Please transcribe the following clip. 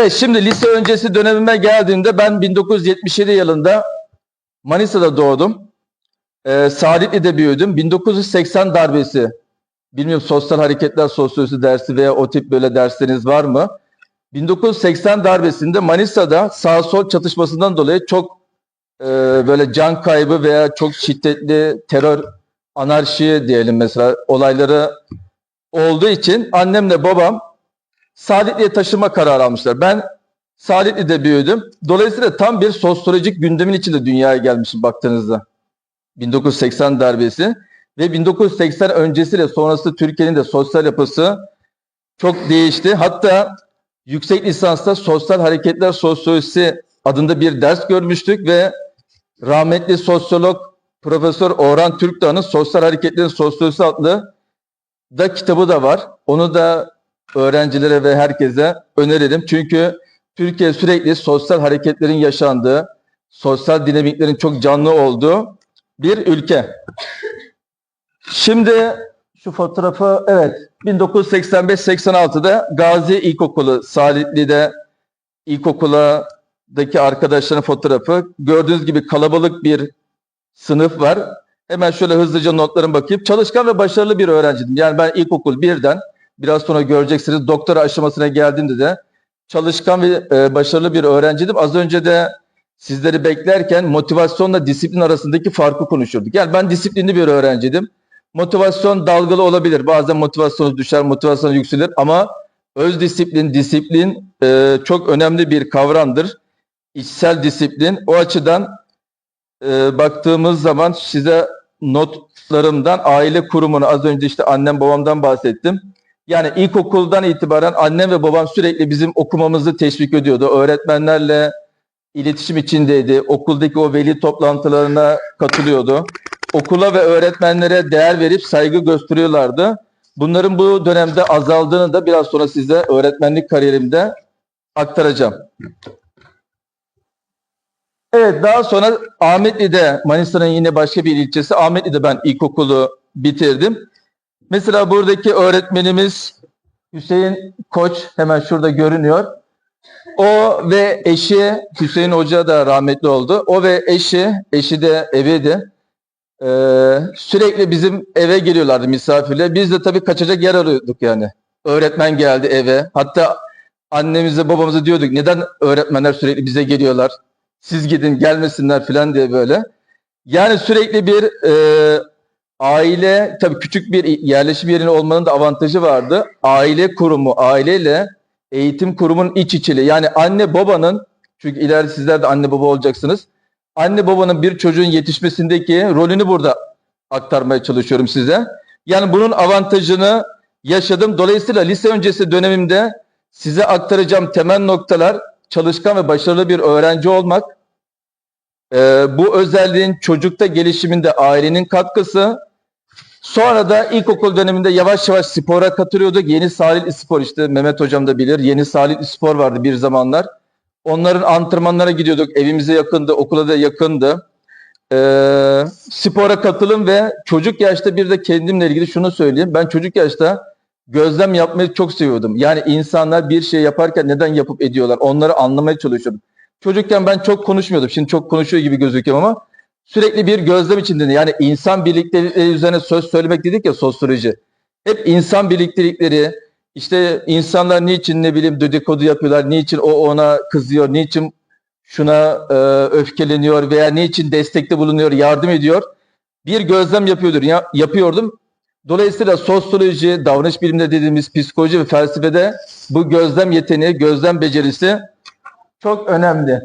Evet şimdi lise öncesi dönemime geldiğimde ben 1977 yılında Manisa'da doğdum. Ee, Saadetli'de büyüdüm. 1980 darbesi, bilmiyorum sosyal hareketler sosyolojisi dersi veya o tip böyle dersleriniz var mı? 1980 darbesinde Manisa'da sağ sol çatışmasından dolayı çok e, böyle can kaybı veya çok şiddetli terör, anarşi diyelim mesela olayları olduğu için annemle babam Saadetli'ye taşıma kararı almışlar. Ben Saadetli'de büyüdüm. Dolayısıyla tam bir sosyolojik gündemin içinde dünyaya gelmişim baktığınızda. 1980 darbesi ve 1980 öncesiyle sonrası Türkiye'nin de sosyal yapısı çok değişti. Hatta yüksek lisansta sosyal hareketler sosyolojisi adında bir ders görmüştük ve rahmetli sosyolog Profesör Orhan Türkdağ'ın Sosyal Hareketlerin Sosyolojisi adlı da kitabı da var. Onu da öğrencilere ve herkese öneririm. Çünkü Türkiye sürekli sosyal hareketlerin yaşandığı, sosyal dinamiklerin çok canlı olduğu bir ülke. Şimdi şu fotoğrafı evet 1985-86'da Gazi İlkokulu Salitli'de ilkokuladaki arkadaşların fotoğrafı. Gördüğünüz gibi kalabalık bir sınıf var. Hemen şöyle hızlıca notlarım bakayım. Çalışkan ve başarılı bir öğrenciydim. Yani ben ilkokul birden biraz sonra göreceksiniz doktora aşamasına geldiğimde de çalışkan ve e, başarılı bir öğrenciydim. Az önce de sizleri beklerken motivasyonla disiplin arasındaki farkı konuşuyorduk. Yani ben disiplinli bir öğrenciydim. Motivasyon dalgalı olabilir. Bazen motivasyonunuz düşer, motivasyon yükselir ama öz disiplin, disiplin e, çok önemli bir kavramdır. İçsel disiplin. O açıdan e, baktığımız zaman size notlarımdan aile kurumunu az önce işte annem babamdan bahsettim. Yani ilkokuldan itibaren annem ve babam sürekli bizim okumamızı teşvik ediyordu. Öğretmenlerle iletişim içindeydi. Okuldaki o veli toplantılarına katılıyordu. Okula ve öğretmenlere değer verip saygı gösteriyorlardı. Bunların bu dönemde azaldığını da biraz sonra size öğretmenlik kariyerimde aktaracağım. Evet daha sonra Ahmetli'de Manisa'nın yine başka bir ilçesi Ahmetli'de ben ilkokulu bitirdim. Mesela buradaki öğretmenimiz Hüseyin Koç hemen şurada görünüyor. O ve eşi Hüseyin Hoca da rahmetli oldu. O ve eşi, eşi de eviydi. Ee, sürekli bizim eve geliyorlardı misafirle. Biz de tabii kaçacak yer arıyorduk yani. Öğretmen geldi eve. Hatta annemize babamıza diyorduk neden öğretmenler sürekli bize geliyorlar? Siz gidin gelmesinler falan diye böyle. Yani sürekli bir e, aile tabii küçük bir yerleşim yerinin olmanın da avantajı vardı. Aile kurumu, aileyle eğitim kurumun iç içili. Yani anne babanın çünkü ileride sizler de anne baba olacaksınız. Anne babanın bir çocuğun yetişmesindeki rolünü burada aktarmaya çalışıyorum size. Yani bunun avantajını yaşadım. Dolayısıyla lise öncesi dönemimde size aktaracağım temel noktalar çalışkan ve başarılı bir öğrenci olmak. Ee, bu özelliğin çocukta gelişiminde ailenin katkısı. Sonra da ilkokul döneminde yavaş yavaş spora katılıyorduk. Yeni Salihli Spor işte Mehmet hocam da bilir. Yeni Salihli Spor vardı bir zamanlar. Onların antrenmanlara gidiyorduk. Evimize yakındı, okula da yakındı. Ee, spora katılım ve çocuk yaşta bir de kendimle ilgili şunu söyleyeyim. Ben çocuk yaşta gözlem yapmayı çok seviyordum. Yani insanlar bir şey yaparken neden yapıp ediyorlar onları anlamaya çalışıyordum. Çocukken ben çok konuşmuyordum. Şimdi çok konuşuyor gibi gözüküyorum ama sürekli bir gözlem içindeydim. Yani insan birliktelikleri üzerine söz söylemek dedik ya sosyoloji. Hep insan birliktelikleri, işte insanlar niçin ne bileyim dedikodu yapıyorlar, niçin o ona kızıyor, niçin şuna e, öfkeleniyor veya niçin destekte bulunuyor, yardım ediyor. Bir gözlem yapıyordur, ya, yapıyordum. Dolayısıyla sosyoloji, davranış bilimleri dediğimiz psikoloji ve felsefede bu gözlem yeteneği, gözlem becerisi çok önemli.